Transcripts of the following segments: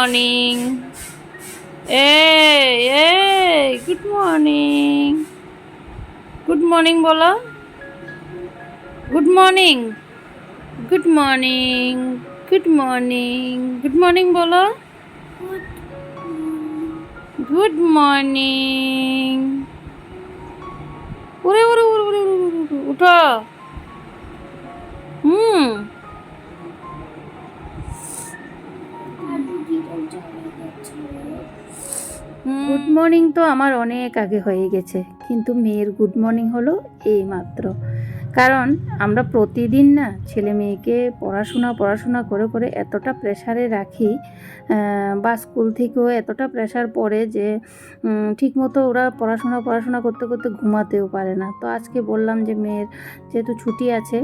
Morning এই এই good morning good morning বলো। Good morning good morning good morning good morning বলো। Good morning ওরে ওরে, ওরে, ওরে, উঠো হুম। গুড মর্নিং তো আমার অনেক আগে হয়ে গেছে, কিন্তু মেয়ের গুড মর্নিং হলো এই মাত্র কারণ আমরা প্রতিদিন না ছেলে মেয়েকে পড়াশোনা পড়াশোনা করে করে এতটা প্রেশারে রাখি বা স্কুল থেকেও এতটা প্রেশার পড়ে যে ঠিকমতো ওরা পড়াশোনা পড়াশোনা করতে করতে ঘুমাতেও পারে না। তো আজকে বললাম যে, মেয়ের যেহেতু ছুটি আছে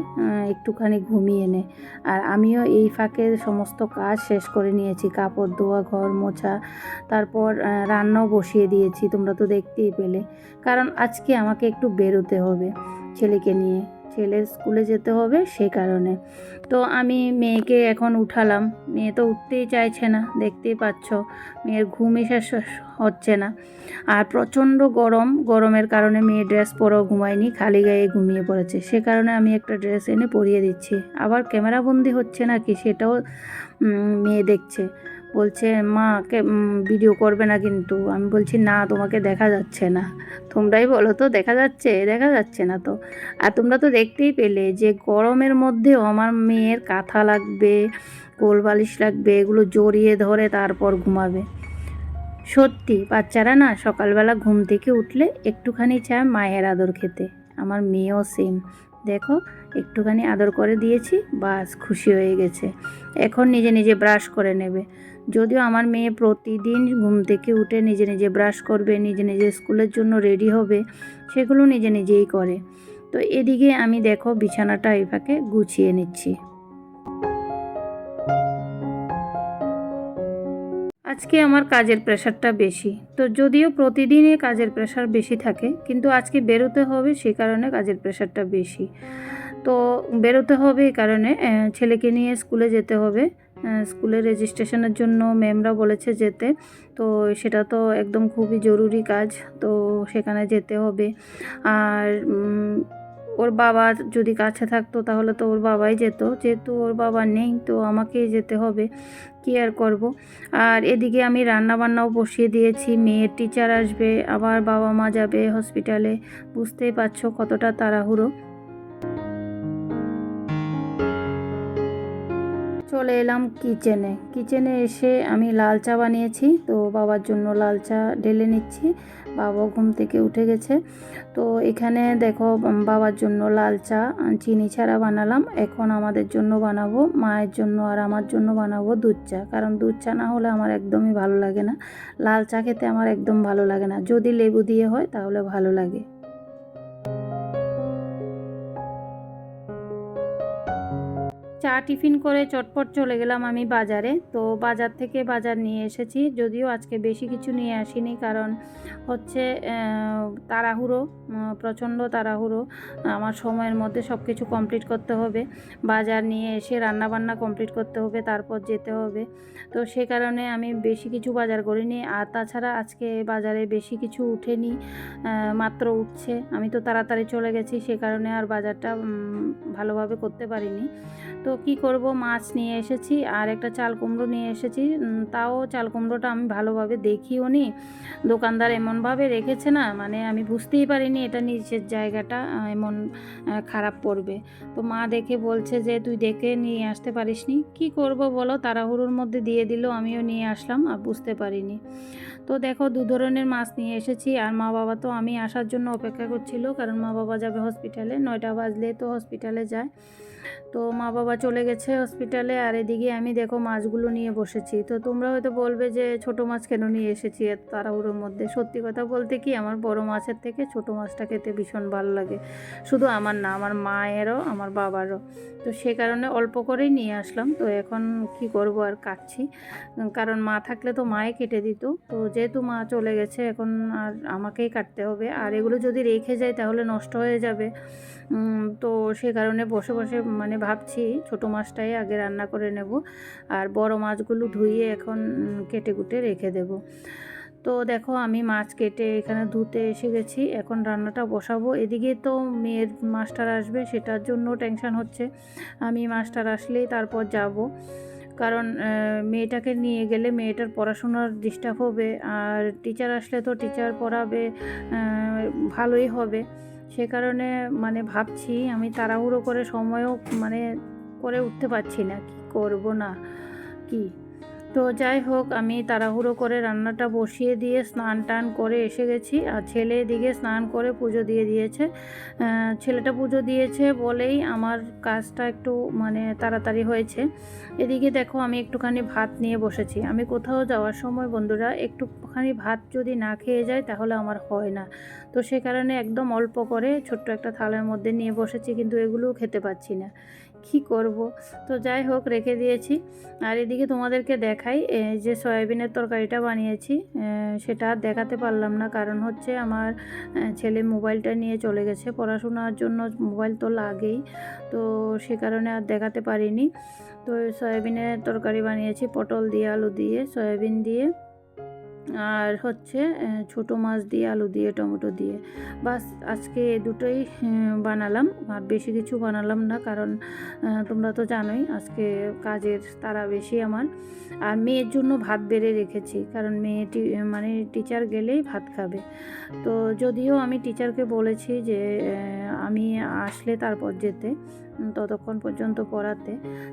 একটুখানি ঘুমিয়ে নে। আর আমিও এই ফাঁকে সমস্ত কাজ শেষ করে নিয়েছি। কাপড় ধোয়া, ঘর মোছা, তারপর রান্নাও বসিয়ে দিয়েছি, তোমরা তো দেখতেই পেলে। কারণ আজকে আমাকে একটু বেরোতে হবে ছেলেকে নিয়ে। ছেলের স্কুলে যেতে হবে সে কারণে। তো আমি মেয়েকে এখন উঠালাম। মেয়ে তো উঠতেই চাইছে না, দেখতেই পাচ্ছ। মেয়ের ঘুমই শেষ হচ্ছে না। আর প্রচণ্ড গরম, গরমের কারণে মেয়ে ড্রেস পরেও ঘুমায়নি, খালি গায়ে ঘুমিয়ে পড়েছে। সে কারণে আমি একটা ড্রেস এনে পরিয়ে দিচ্ছি। আবার ক্যামেরাবন্দি হচ্ছে নাকি সেটাও মেয়ে দেখছে। বলছে, মা, কে ভিডিও করবে না কিন্তু। আমি বলছি, না, তোমাকে দেখা যাচ্ছে না। তোমরাই বলো তো, দেখা যাচ্ছে? দেখা যাচ্ছে না তো। আর তোমরা তো দেখতেই পেলে যে গরমের মধ্যেও আমার মেয়ের কাঁথা লাগবে কোল বালিশ লাগবে, এগুলো জড়িয়ে ধরে তারপর ঘুমাবে। সত্যি, বাচ্চারা না সকালবেলা ঘুম থেকে উঠলে একটুখানি চায় মায়ের আদর খেতে। আমার মেয়েও সেম দেখো একটুখানি আদর করে দিয়েছি, বাস খুশি হয়ে গেছে। এখন নিজে নিজে ব্রাশ করে নেবে। যদিও আমার মেয়ে প্রতিদিন ঘুম থেকে উঠে নিজে নিজে ব্রাশ করবে, নিজে নিজে স্কুলের জন্য রেডি হবে, সেগুলো নিজে নিজেই করে। তো এদিকে আমি দেখো বিছানাটা এই ফাঁকে গুছিয়ে নিচ্ছি। আজকে আমার কাজের প্রেশারটা বেশি। তো যদিও প্রতিদিনই কাজের প্রেশার বেশি থাকে, কিন্তু আজকে বেরোতে হবে সে কারণে কাজের প্রেশারটা বেশি। তো বেরোতে হবে এই কারণে ছেলেকে নিয়ে স্কুলে যেতে হবে। স্কুলে রেজিস্ট্রেশনের জন্য ম্যামরা বলেছে যেতে, তো সেটা তো একদম খুবই জরুরি কাজ, তো সেখানে যেতে হবে। আর ওর বাবা যদি কাছে থাকতো তাহলে তো ওর বাবাই যেত, যেহেতু ওর বাবা নেই তো আমাকেই যেতে হবে, কি আর করব? আর এদিকে আমি রান্না বান্নাও বসিয়ে দিয়েছি, মেয়ের টিচার আসবে, আবার বাবা মা যাবে হসপিটালে বুঝতেই পারছ কতটা তাড়াহুড়ো। চলে এলাম কিচেনে। কিচেনে এসে আমি লাল চা বানিয়েছি, তো বাবার জন্য লাল চা ঢেলে নিচ্ছি। বাবা ঘুম থেকে উঠে গেছে। তো এখানে দেখো বাবার জন্য লাল চা চিনি ছাড়া বানালাম। এখন আমাদের জন্য বানাবো, মায়ের জন্য আর আমার জন্য বানাবো দুধ চা। কারণ দুধ চা না হলে আমার একদমই ভালো লাগে না। লাল চা খেতে আমার একদম ভালো লাগে না। যদি লেবু দিয়ে হয়, তাহলে ভালো লাগে। চা টিফিন করে চটপট চলে গেলাম আমি বাজারে। তো বাজার থেকে বাজার নিয়ে এসেছি। যদিও আজকে বেশি কিছু নিয়ে আসিনি কারণ হচ্ছে তাড়াহুড়ো প্রচণ্ড তাড়াহুড়ো। আমার সময়ের মধ্যে সব কিছু কমপ্লিট করতে হবে। বাজার নিয়ে এসে রান্না বান্না কমপ্লিট করতে হবে, তারপর যেতে হবে। তো সে কারণে আমি বেশি কিছু বাজার করিনি। আর তাছাড়া আজকে বাজারে বেশি কিছু উঠেনি মাত্র উঠছে। আমি তো তাড়াতাড়ি চলে গেছি, সে কারণে আর বাজারটা ভালোভাবে করতে পারিনি। তো কি করব? মাছ নিয়ে এসেছি আর একটা চাল কুমড়ো নিয়ে এসেছি। তাও চাল কুমড়োটা আমি ভালোভাবে দেখিও নি। দোকানদার এমনভাবে রেখেছে না মানে আমি বুঝতেই পারিনি এটা নিচের জায়গাটা এমন খারাপ পড়বে। তো মা দেখে বলছে যে, তুই দেখে নিয়ে আসতে পারিসনি। কী করব বলো? তাড়াহুড়োর মধ্যে দিয়ে দিল, আমিও নিয়ে আসলাম, আর বুঝতে পারিনি। তো দেখো, দু ধরনের মাছ নিয়ে এসেছি। আর মা বাবা তো আমি আসার জন্য অপেক্ষা করছিল, কারণ মা বাবা যাবে হসপিটালে। নয়টা বাজলে তো হসপিটালে যায়। তো মা বাবা চলে গেছে হসপিটালে আর এদিকে আমি দেখো মাছগুলো নিয়ে বসেছি। তো তোমরা হয়তো বলবে যে ছোট মাছ কেন নিয়ে এসেছি তাড়াহুড়োর মধ্যে? সত্যি কথা বলতে কি আমার বড় মাছের থেকে ছোট মাছটা খেতে ভীষণ ভালো লাগে। শুধু আমার না, আমার মায়েরও, আমার বাবারও। তো সে কারণে অল্প করেই নিয়ে আসলাম। তো এখন কি করব আর কাটছি। কারণ মা থাকলে তো মায়ে কেটে দিত। তো যেহেতু মা চলে গেছে, এখন আর আমাকেই কাটতে হবে। আর এগুলো যদি রেখে যায় তাহলে নষ্ট হয়ে যাবে। তো সে কারণে বসে বসে মানে ভাবছি ছোট মাছটাই আগে রান্না করে নেব আর বড় মাছগুলো ধুয়ে এখন কেটে কুটে রেখে দেব। তো দেখো আমি মাছ কেটে এখানে ধুতে এসে গেছি, এখন রান্নাটা বসাবো। এদিকে তো মেয়ের মাস্টার আসবে, সেটার জন্য টেনশন হচ্ছে। আমি মাস্টার আসলেই তারপর যাব। কারণ মেয়েটাকে নিয়ে গেলে মেয়েটার পড়াশোনার ডিস্টার্ব হবে, আর টিচার আসলে তো টিচার পড়াবে ভালোই হবে। সে কারণে মানে ভাবছি আমি তাড়াহুড়ো করে সময়ও মানে করে উঠতে পারছি না। কি করব না? কি তো যাই হোক, আমি তাড়াহুড়ো করে রান্নাটা বসিয়ে দিয়ে স্নান টান করে এসে গেছি। আর ছেলে এদিকে স্নান করে পুজো দিয়ে দিয়েছে। ছেলেটা পুজো দিয়েছে বলেই আমার কাজটা একটু মানে তাড়াতাড়ি হয়েছে। এদিকে দেখো, আমি একটুখানি ভাত নিয়ে বসেছি। আমি কোথাও যাওয়ার সময়, বন্ধুরা, একটুখানি ভাত যদি না খেয়ে যায় তাহলে আমার হয় না। তো সে কারণে একদম অল্প করে ছোট্ট একটা থালের মধ্যে নিয়ে বসেছি, কিন্তু এগুলোও খেতে পাচ্ছি না। কি করব? তো যাই হোক, রেখে দিয়েছি। আর এদিকে তোমাদেরকে দেখাই যে সয়াবিনের তরকারিটা বানিয়েছি। সেটা আর দেখাতে পারলাম না। কারণ হচ্ছে আমার ছেলে মোবাইলটা নিয়ে চলে গেছে পড়াশোনার জন্য। মোবাইল তো লাগেই। তো সে কারণে আর দেখাতে পারিনি। তো সয়াবিনের তরকারি বানিয়েছি, পটল দিয়ে, আলু দিয়ে, সয়াবিন দিয়ে। আর হচ্ছে ছোটো মাছ দিয়ে, আলু দিয়ে, টমেটো দিয়ে। বাস, আজকে দুটোই বানালাম। আর বেশি কিছু বানালাম না কারণ তোমরা তো জানোই আজকে কাজের তারা বেশি আমার। আর মেয়ের জন্য ভাত বেড়ে রেখেছি কারণ মেয়ে মানে টিচার গেলেই ভাত খাবে। তো যদিও আমি টিচারকে বলেছি যে আমি আসলে তারপর যেতে ততক্ষণ পর্যন্ত পড়াতে।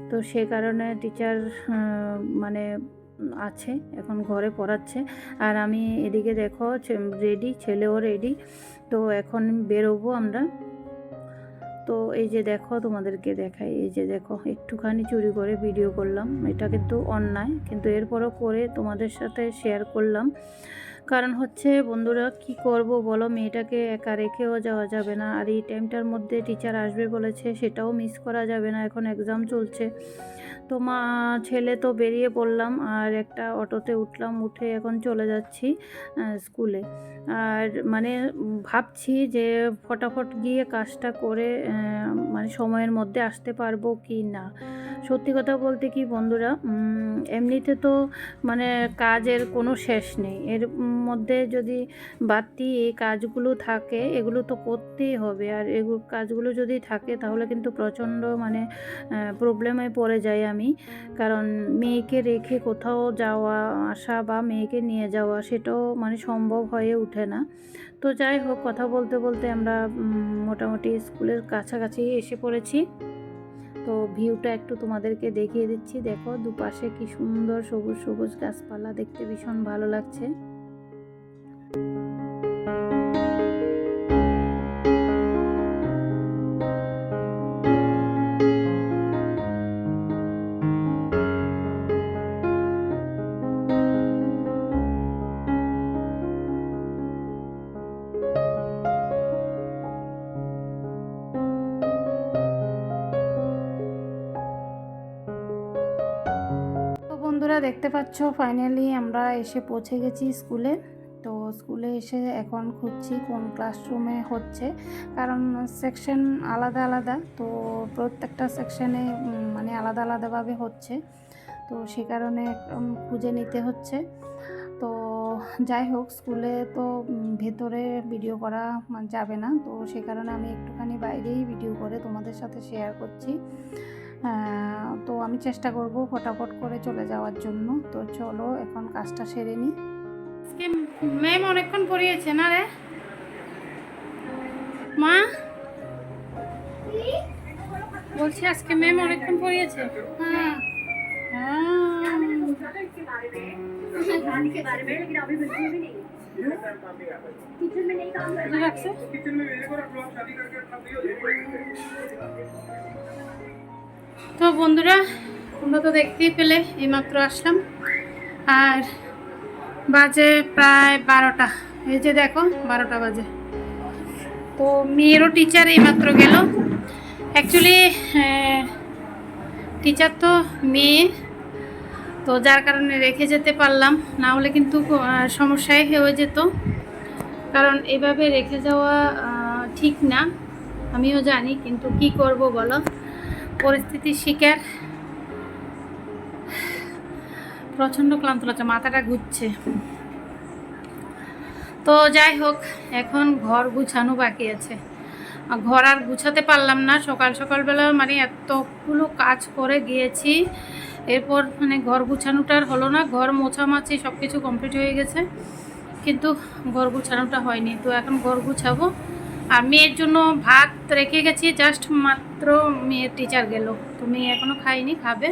তো সে কারণে টিচার মানে আছে, এখন ঘরে পড়াচ্ছে। আর আমি এদিকে দেখো রেডি ছেলেও রেডি তো এখন বেরোবো আমরা। তো এই যে দেখো, তোমাদেরকে দেখাই। এই যে দেখো, একটুখানি চুরি করে ভিডিও করলাম। এটা কিন্তু অন্যায়, কিন্তু এরপরও করে তোমাদের সাথে শেয়ার করলাম। কারণ হচ্ছে, বন্ধুরা, কি করব বলো? মেয়েটাকে একা রেখেও যাওয়া যাবে না। আর এই টাইমটার মধ্যে টিচার আসবে বলেছে, সেটাও মিস করা যাবে না। এখন এক্সাম চলছে। তো মা, ছেলে তো বেরিয়ে পড়লাম আর একটা অটোতে উঠলাম, উঠে এখন চলে যাচ্ছি স্কুলে। আর মানে ভাবছি যে ফটাফট গিয়ে কাজটা করে মানে সময়ের মধ্যে আসতে পারব কি না। সত্যি কথা বলতে কি বন্ধুরা এমনিতে তো মানে কাজের কোনো শেষ নেই। এর মধ্যে যদি বাড়তি এই কাজগুলো থাকে, এগুলো তো করতেই হবে। আর এগুলো কাজগুলো যদি থাকে, তাহলে কিন্তু প্রচণ্ড মানে প্রবলেমে পড়ে যাই আমি। কারণ মেয়েকে রেখে কোথাও যাওয়া, আসা বা মেয়েকে নিয়ে যাওয়া সেটাও মানে সম্ভব হয়ে ওঠে না। তো যাই হোক, কথা বলতে বলতে আমরা মোটামুটি স্কুলের কাছাকাছি এসে পড়েছি। তো ভিউটা একটু তোমাদেরকে দেখিয়ে দিচ্ছি। দেখো, দুপাশে কি সুন্দর সবুজ সবুজ গাছপালা, দেখতে ভীষণ ভালো লাগছে। বন্ধুরা দেখতে পাচ্ছ ফাইনালি আমরা এসে পৌঁছে গেছি স্কুলে। তো স্কুলে এসে এখন খুঁজছি কোন ক্লাসরুমে হচ্ছে, কারণ সেকশন আলাদা আলাদা, তো প্রত্যেকটা সেকশনে মানে আলাদা আলাদাভাবে হচ্ছে। তো সে কারণে খুঁজে নিতে হচ্ছে। তো যাই হোক, স্কুলে তো ভেতরে ভিডিও করা যাবে না। তো সে কারণে আমি একটুখানি বাইরেই ভিডিও করে তোমাদের সাথে শেয়ার করছি। হ্যাঁ, তো আমি চেষ্টা করব ফটাফট করে চলে যাওয়ার জন্য। তো চলো এখন কাজটা সেরে নিই আজকে ম্যাম অনেকক্ষণ পড়িয়েছে না রে? মা? বলছি আজকে ম্যাম অনেকক্ষণ পড়িয়েছে। হ্যাঁ।, হ্যাঁ। রাখছে? তো বন্ধুরা, তোমরা তো দেখতেই পেলে, এইমাত্র আসলাম। আর বাজে প্রায় বারোটা। এই যে দেখো, বারোটা বাজে। তো মেয়েরও টিচার এইমাত্র গেল। অ্যাকচুয়ালি টিচার তো মেয়ে। তো যার কারণে রেখে যেতে পারলাম। না হলে কিন্তু সমস্যায় হয়ে যেত। কারণ এভাবে রেখে যাওয়া ঠিক না। আমিও জানি, কিন্তু কি করব বলো? পরিস্থিতির শিকার। প্রচণ্ড ক্লান্ত লাগছে, মাথাটা ঘুরছে। তো যাই হোক, এখন ঘর গুছানো বাকি আছে। ঘর আর গুছাতে পারলাম না, সকাল সকালবেলা মানে এতগুলো কাজ করে গিয়েছি। এরপর মানে ঘর গুছানোটার হলো না, ঘর মোছামাছি সব কিছু কমপ্লিট হয়ে গেছে। কিন্তু ঘর গুছানোটা হয়নি, তো এখন ঘর গুছাবো। আর মেয়ের জন্য ভাত রেখে গেছি জাস্ট মাত্র মেয়ের টিচার গেল। তো মেয়ে এখনও খায়নি, খাবে।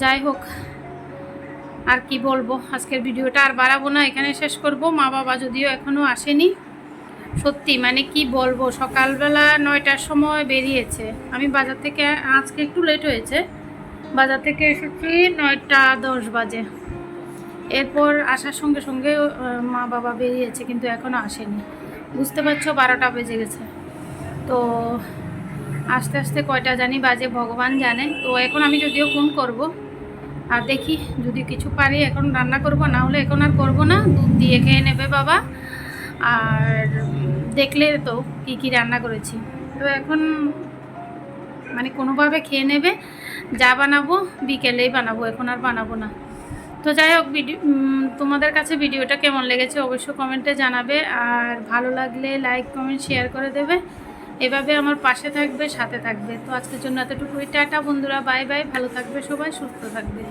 যাই হোক, আর কি বলব, আজকের ভিডিওটা আর বাড়াবো না, এখানে শেষ করব। মা বাবা যদিও এখনও আসেনি, সত্যি মানে কি বলব, সকালবেলা নয়টার সময় বেরিয়েছে। আমি বাজার থেকে, আজকে একটু লেট হয়েছে, বাজার থেকে এসেছি নয়টা দশ বাজে। এরপর আসার সঙ্গে সঙ্গে মা বাবা বেরিয়েছে, কিন্তু এখনও আসেনি। বুঝতে পারছ, বারোটা বেজে গেছে। তো আস্তে আস্তে কয়টা জানি বাজে, ভগবান জানে। তো এখন আমি যদিও ফোন করব, আর দেখি যদি কিছু পারি, এখন রান্না করব, না হলে এখন আর করব না। দুধ দিয়ে খেয়ে নেবে বাবা। আর দেখলে তো কি কি রান্না করেছি। তো এখন মানে কোনোভাবে খেয়ে নেবে, যা বানাবো বিকেলেই বানাবো, এখন আর বানাবো না। তো যাই হোক, ভিডিও তোমাদের কাছে ভিডিওটা কেমন লেগেছে অবশ্যই কমেন্টে জানাবে। আর ভালো লাগলে লাইক, কমেন্ট, শেয়ার করে দেবে। এভাবে আমার পাশে থাকবে, সাথে থাকবে। তো আজকের জন্য এতটুকুই। টাটা বন্ধুরা, বাই বাই, ভালো থাকবে সবাই, সুস্থ থাকবে।